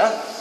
보시면